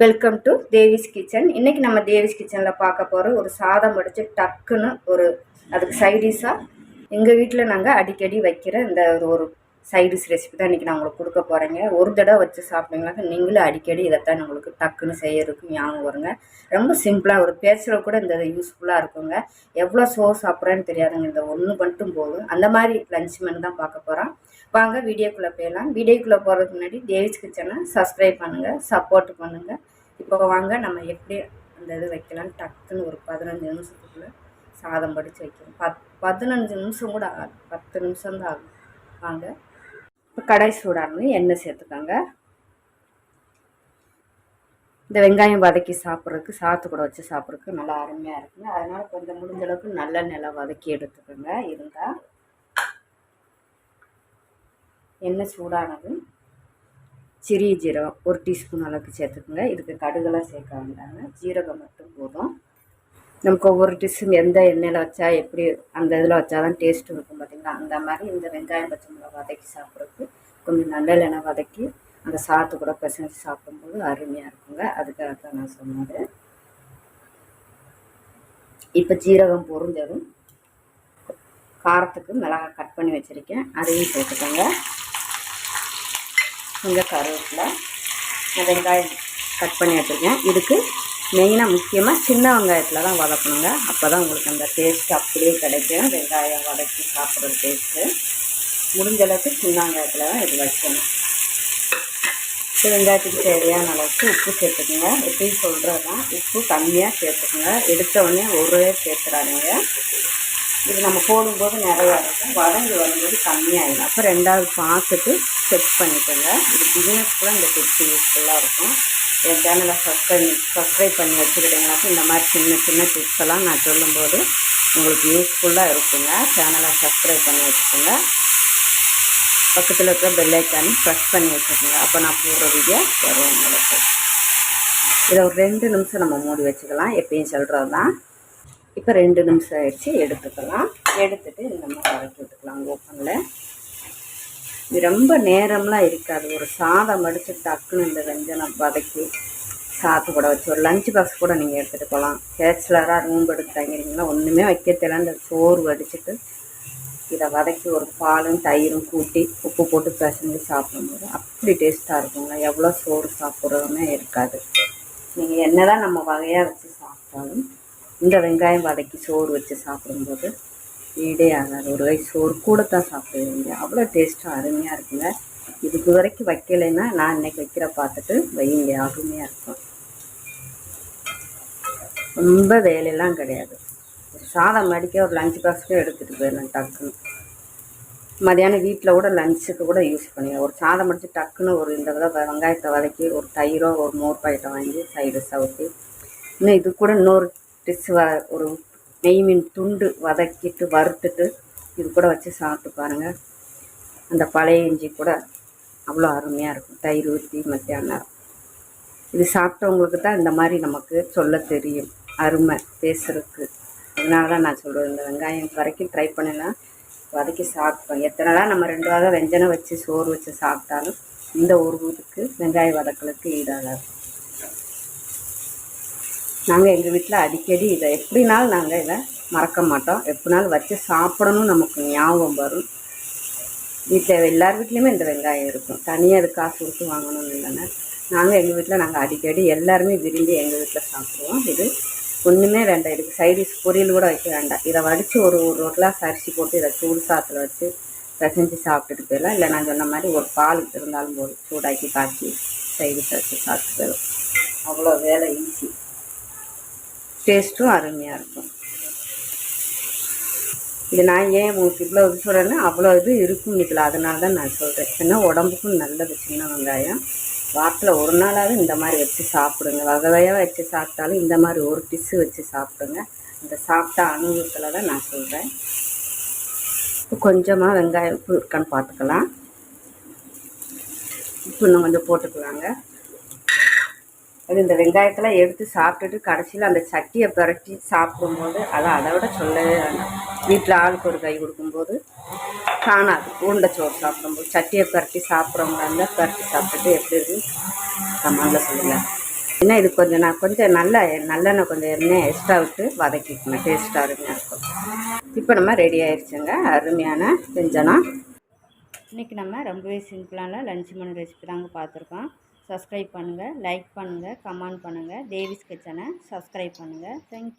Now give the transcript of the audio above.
Welcome to Devi's kitchen இன்றைக்கி நம்ம தேவிஸ் கிச்சனில் பார்க்க போகிற ஒரு சாதம் வடித்து டக்குன்னு ஒரு அதுக்கு சைடிஷாக எங்கள் வீட்டில் நாங்கள் அடிக்கடி வைக்கிற இந்த ஒரு ஒரு சைடிஷ் ரெசிபி தான் இன்றைக்கி நான் உங்களுக்கு கொடுக்க போகிறேங்க ஒரு தடவை வச்சு சாப்பிட்டீங்கன்னாக்க நீங்களும் அடிக்கடி இதைத்தான் உங்களுக்கு டக்குன்னு செய்யறதுக்கு ஞாபகம் வருங்க. ரொம்ப சிம்பிளாக ஒரு பேச்சில் கூட இந்த யூஸ்ஃபுல்லாக இருக்குங்க. எவ்வளோ சோறு சாப்பிட்றேன்னு தெரியாதுங்க இந்த ஒன்று மட்டும் போதும். அந்த மாதிரி லஞ்ச் மெனு தான் பார்க்க போகிறோம் வாங்க வீடியோக்குள்ளே போயிடலாம். வீடியோக்குள்ளே போகிறதுக்கு முன்னாடி தேவிஸ் கிச்சனை சப்ஸ்கிரைப் பண்ணுங்கள் சப்போர்ட் பண்ணுங்கள் இப்போ வாங்க நம்ம எப்படி அந்த இது வைக்கலாம் டக்குன்னு ஒரு பதினஞ்சு நிமிஷத்துக்குள்ளே சாதம் படித்து வைக்கணும். பத் பதினஞ்சு நிமிஷம் கூட ஆகும் பத்து நிமிஷம் தான் ஆகும் வாங்க. இப்போ கடாய் சூடானது எண்ணெய் சேர்த்துக்கோங்க. இந்த வெங்காயம் வதக்கி சாப்பிட்றதுக்கு சாத்து கூட வச்சு சாப்பிட்றதுக்கு நல்லா அருமையாக இருக்குங்க. அதனால் கொஞ்சம் முடிஞ்ச அளவுக்கு நல்ல நிலம் வதக்கி எடுத்துக்கோங்க இருந்தால் எண்ணெய் சூடானது சிறிய ஜீரகம் ஒரு டீஸ்பூன் அளவுக்கு சேர்த்துக்குங்க. இதுக்கு கடுகெல்லாம் சேர்க்க வேண்டாங்க ஜீரகம் மட்டும் போதும். நமக்கு ஒவ்வொரு டிஷ்ஷும் எந்த எண்ணெயில் வச்சா எப்படி அந்த இதில் வச்சா தான் டேஸ்ட்டு இருக்கும் பார்த்திங்களா அந்த மாதிரி இந்த வெங்காயம் பச்சை மிளகா வதக்கி சாப்பிட்றதுக்கு கொஞ்சம் நல்லெண்ணெய் வதக்கி அந்த சாத்து கூட பிசைஞ்சு சாப்பிடும்போது அருமையாக இருக்குங்க. அதுக்காக தான் நான் சொன்னது. இப்போ ஜீரகம் பொரிஞ்சதும் காரத்துக்கு மிளகாய் கட் பண்ணி வச்சுருக்கேன். அதையும் போட்டுக்கோங்க. கொஞ்சம் கருவேப்பில் வெங்காயம் கட் பண்ணி வச்சுருக்கேன். இதுக்கு மெயினாக முக்கியமாக சின்ன வெங்காயத்தில் தான் வதக்கணுங்க. அப்போ தான் உங்களுக்கு அந்த டேஸ்ட் அப்படியே கிடைக்கும். வெங்காயம் வதக்கி சாப்பிட்ற டேஸ்ட்டு முடிஞ்ச அளவுக்கு சின்ன வெங்காயத்தில் தான் இது வைக்கணும். இப்போ வெங்காயத்துக்கு தேவையான அளவுக்கு உப்பு சேர்த்துக்குங்க. எப்பயும் சொல்கிறது தான் உப்பு கம்மியாக சேர்த்துக்குங்க. எடுத்த உடனே ஒரே சேர்த்துறாருங்க இது நம்ம போடும்போது நிறையா இருக்கும். வதங்கி வரும்போது கம்மியாகிடும் அப்போ ரெண்டாவது பார்த்துட்டு செக் பண்ணிக்கோங்க. இது பிகினர்ஸ்க்குலாம் இந்த டிப்ஸ் யூஸ்ஃபுல்லாக இருக்கும். என் சேனலை சப்ஸ்கிரைப் சப்ஸ்கிரைப் பண்ணி வச்சுக்கிட்டிங்கனாக்கா இந்த மாதிரி சின்ன சின்ன டிப்ஸ் எல்லாம் நான் சொல்லும்போது உங்களுக்கு யூஸ்ஃபுல்லாக இருக்குங்க. சேனலை சப்ஸ்கிரைப் பண்ணி வச்சுக்கோங்க. பக்கத்தில் இருக்கிற பெல்லைக்கானு ப்ரெஸ் பண்ணி வச்சுக்கோங்க. அப்போ நான் போடுற வீடியோ வரும் உங்களுக்கு. இதை ஒரு ரெண்டு நிமிஷம் நம்ம மூடி வச்சுக்கலாம். எப்பயும் சொல்கிறது தான் இப்போ ரெண்டு நிமிஷம் ஆயிடுச்சு. எடுத்துக்கலாம். எடுத்துகிட்டு இந்த மாதிரி வதக்கி விட்டுக்கலாம் ஓப்பனில் இது ரொம்ப நேரம்லாம் இருக்காது. ஒரு சாதம் அடித்து டக்குன்னு இந்த வெஞ்சனம் வதக்கி சாத்து கூட வச்சு ஒரு லஞ்ச் பாக்ஸ் கூட நீங்கள் எடுத்துகிட்டு போகலாம் பேச்சுலராக ரூம் எடுத்து தங்கிறீங்களா ஒன்றுமே வைக்க தெரியல. இந்த சோறு வடிச்சிட்டு இதை வதக்கி ஒரு பாலும் தயிரும் கூட்டி உப்பு போட்டு பிசைஞ்சு சாப்பிடும்போது அப்படி டேஸ்ட்டாக இருக்குங்க எவ்வளோ சோறு சாப்பிட்றதுமே இருக்காது. நீங்கள் என்ன தான் நம்ம வகையாக வச்சு சாப்பிட்டாலும் இந்த வெங்காயம் வதக்கி சோறு வச்சு சாப்பிடும்போது ஈடே ஆகாது ஒரு வயசு ஒரு கூட தான் சாப்பிடுவீங்க அவ்வளோ டேஸ்ட்டாக அருமையாக இருக்குங்க இதுக்கு வரைக்கும் வைக்கலைன்னா நான் இன்னைக்கு வைக்கிற பார்த்துட்டு வையுங்க. அருமையாக இருக்கும். ரொம்ப வேலையெல்லாம் கிடையாது. ஒரு சாதம் மடிக்க ஒரு லஞ்ச் பாக்ஸ்க்கு எடுத்துகிட்டு போயிடலாம் டக்குன்னு. மதியானம் வீட்டில் கூட லஞ்சுக்கு கூட யூஸ் பண்ணிக்கலாம். ஒரு சாதம் மடித்து டக்குன்னு ஒரு இந்த வித வெங்காயத்தை வதக்கி ஒரு தயிரோ ஒரு மோர் பாக்கெட்டை வாங்கி சைடு சவுத்தி இன்னும் இது கூட இன்னொரு டிஷ் வ ஒரு நெய் மீன் துண்டு வதக்கிட்டு வறுத்துட்டு இது கூட வச்சு சாப்பிட்டு பாருங்கள் அந்த பழைய இஞ்சி கூட அவ்வளோ அருமையாக இருக்கும். தயிர் ஊற்றி மத்தியானம் இது சாப்பிட்டவங்களுக்கு தான் இந்த மாதிரி நமக்கு சொல்ல தெரியும். அருமை பேசுறதுக்கு. அதனால தான் நான் சொல்கிறேன் இந்த வெங்காயம் வரைக்கும் ட்ரை பண்ணலாம் வதக்கி சாப்பிட்டோம் எத்தனை தான் நம்ம ரெண்டு வாரம் வெஞ்சனம் வச்சு சோறு வச்சு சாப்பிட்டாலும் இந்த ஒரு ஊருக்கு வெங்காய வதக்கலுக்கு ஈடாகாது. நாங்கள் எங்கள் வீட்டில் அடிக்கடி இதை எப்படினாலும் நாங்கள் இதை மறக்க மாட்டோம். எப்படினாலும் வச்சு சாப்பிடணும் நமக்கு ஞாபகம் வரும். வீட்டில் எல்லார் வீட்லேயுமே இந்த வெங்காயம் இருக்கும். தனியாக அது காசு கொடுத்து வாங்கணும்னு இல்லைன்னா நாங்கள் எங்கள் வீட்டில் நாங்கள் அடிக்கடி எல்லாருமே விரும்பி எங்கள் வீட்டில் சாப்பிடுவோம். இது ஒன்றுமே வேண்டாம். இதுக்கு சைடிஷ் பொரியல் கூட வைக்க வேண்டாம். இதை வடித்து ஒரு ஒரு கிளாஸ் அரிசி போட்டு இதை சூடு சாத்தில் வச்சு பிசைஞ்சு சாப்பிட்டுட்டு போயிடலாம். இல்லை நான் சொன்ன மாதிரி ஒரு பால் இருந்தாலும் போதும். சூடாக்கி காய்ச்சி சைடிஷ் வச்சு சாப்பிட்டு போயிடும் அவ்வளோ வேலை ஈஸி டேஸ்ட்டும் அருமையாக இருக்கும். இது நான் ஏன் உங்களுக்கு இவ்வளோ இது சொல்கிறேன்னா அவ்வளோ இது இருக்கும் இதில். அதனால தான் நான் சொல்கிறேன் ஏன்னா உடம்புக்கும் நல்லது சின்ன வெங்காயம். வாரத்தில் ஒரு நாளாவது இந்த மாதிரி வச்சு சாப்பிடுங்க. வகை வகையாக வச்சு சாப்பிட்டாலும் இந்த மாதிரி ஒரு டிஷ்ஷு வச்சு சாப்பிடுங்க. இந்த சாப்பிட்ட அனுபவத்தில் தான் நான் சொல்கிறேன் இப்போ கொஞ்சமாக வெங்காயம் உப்பு இருக்கான்னு பார்த்துக்கலாம். உப்பு இன்னும் கொஞ்சம் போட்டுக்கலாங்க. அது இந்த வெங்காயத்தெல்லாம் எடுத்து சாப்பிட்டுட்டு கடைசியில் அந்த சட்டியை புரட்டி சாப்பிடும்போது அதை அதை விட சொல்லவே வேண்டாம் வீட்டில் ஆளுக்கு ஒரு கை கொடுக்கும்போது காணாது. உருண்டை சோறு சாப்பிடும்போது சட்டியை புரட்டி சாப்பிட்றவங்களா இருந்தால் புரட்டி சாப்பிட்டுட்டு எப்படி இருக்கு கமாண்டில் சொல்லுங்கள் ஏன்னா இது கொஞ்சம் நான் கொஞ்சம் நல்ல நல்லெண்ணெய் கொஞ்சம் எண்ணெய் எக்ஸ்ட்ரா விட்டு வதக்கிக்கணும். டேஸ்ட்டாக அருமையாக இருக்கும். இப்போ நம்ம ரெடி ஆயிடுச்சுங்க அருமையான செஞ்சனா இன்றைக்கி நம்ம ரொம்பவே சிம்பிளான லஞ்ச் மணி ரெசிபி தாங்க பார்த்துருக்கோம். சப்ஸ்கிரைப் பண்ணுங்கள் லைக் பண்ணுங்கள் கமெண்ட் பண்ணுங்கள் தேவிஸ் கிச்சனை சப்ஸ்கிரைப் பண்ணுங்கள் தேங்க்யூ